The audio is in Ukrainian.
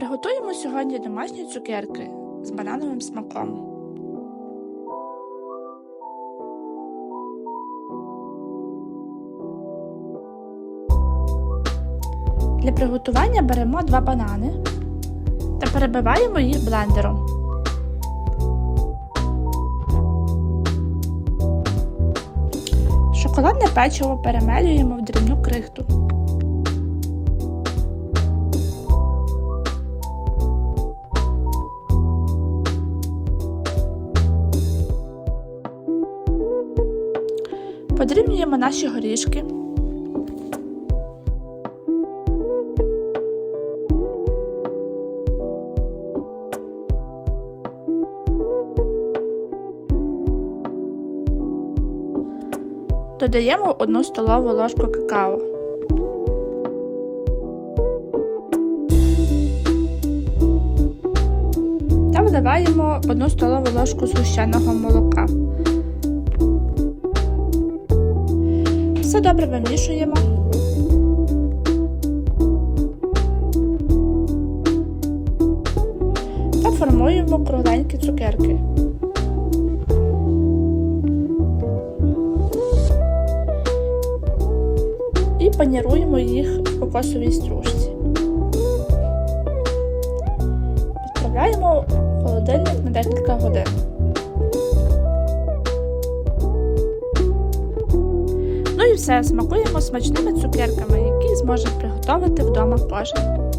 Приготуємо сьогодні домашні цукерки з банановим смаком. Для приготування беремо два банани та перебиваємо їх блендером. Шоколадне печиво перемелюємо в дрібну крихту. Подрібнюємо наші горішки. Додаємо 1 столову ложку какао. Та вливаємо 1 столову ложку згущеного молока. Все добре вимішуємо. Та формуємо кругленькі цукерки. І паніруємо їх в кокосовій стружці. Відправляємо в холодильник на декілька годин. Все, смакуємо смачними цукерками, які зможе приготувати вдома кожен.